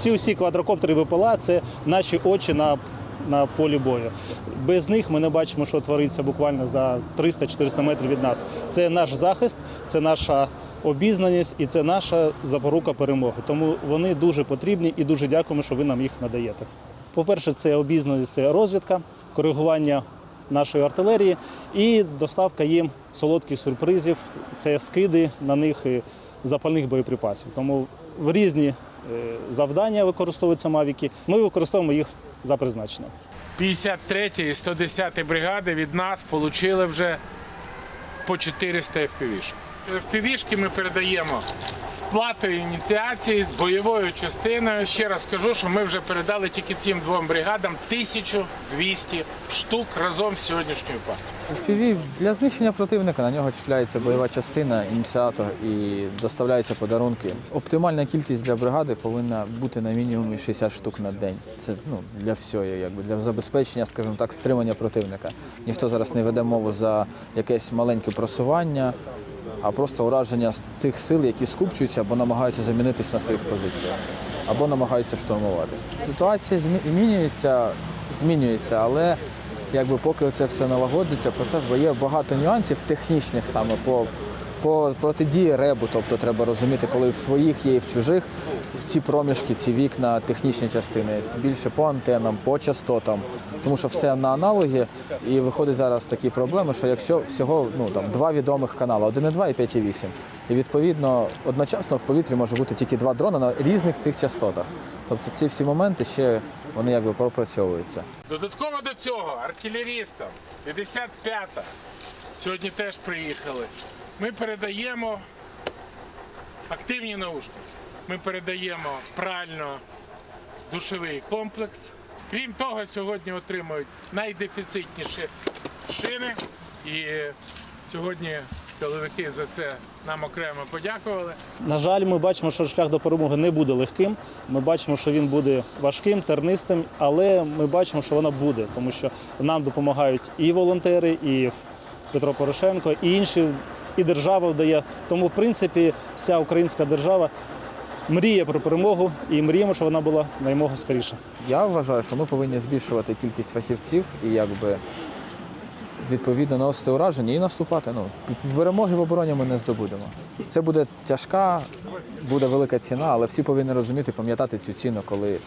всі усі квадрокоптери БПЛА це наші очі на, на полі бою. Без них ми не бачимо, що твориться буквально за 300-400 метрів від нас. Це наш захист, це наша обізнаність і це наша запорука перемоги. Тому вони дуже потрібні і дуже дякуємо, що ви нам їх надаєте. По-перше, це обізнаність, це розвідка, коригування нашої артилерії і доставка їм солодких сюрпризів. Це скиди на них і запальних боєприпасів. Тому в різні завдання використовуються мавіки. Ми використовуємо їх за призначенням. 53 і 110 бригади від нас отримали вже по 400 FPV. FPV-шки ми передаємо з платою ініціації, з бойовою частиною. Ще раз скажу, що ми вже передали тільки цим двом бригадам 1200 штук разом з сьогоднішньою партією. FPV для знищення противника на нього чіпляється бойова частина, ініціатор і доставляються подарунки. Оптимальна кількість для бригади повинна бути на мінімумі 60 штук на день. Це ну для всього, якби для забезпечення, скажімо так, стримання противника. Ніхто зараз не веде мову за якесь маленьке просування, а просто ураження тих сил, які скупчуються або намагаються замінитись на своїх позиціях, або намагаються штурмувати. Ситуація змінюється, змінюється, але якби поки це все налагодиться, процес, бо є багато нюансів технічних саме по, протидії ребу. Тобто треба розуміти, коли в своїх є і в чужих ці проміжки, ці вікна, технічні частини, більше по антенам, по частотам, тому що все на аналогі, і виходить зараз такі проблеми, що якщо всього ну там два відомих канали, 1,2 і 5,8, і відповідно одночасно в повітрі може бути тільки два дрона на різних цих частотах. Тобто ці всі моменти ще вони якби пропрацьовуються. Додатково до цього артилерістам 55-та сьогодні теж приїхали. Ми передаємо активні наушники. Ми передаємо прально душовий комплекс. Крім того, сьогодні отримують найдефіцитніші шини. І сьогодні чоловіки за це нам окремо подякували. На жаль, ми бачимо, що шлях до перемоги не буде легким. Ми бачимо, що він буде важким, тернистим, але ми бачимо, що вона буде, тому що нам допомагають і волонтери, і Петро Порошенко, і інші, і держава вдає. Тому, в принципі, вся українська держава мріє про перемогу і мріємо, щоб вона була наймога скоріше. Я вважаю, що ми повинні збільшувати кількість фахівців і якби відповідно наносити ураження і наступати. Ну, перемоги в обороні ми не здобудемо. Це буде тяжка, буде велика ціна, але всі повинні розуміти, пам'ятати цю ціну, коли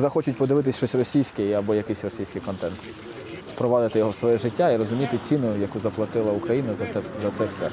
захочуть подивитись щось російське або якийсь російський контент. Впровадити його в своє життя і розуміти ціну, яку заплатила Україна за це, за це все.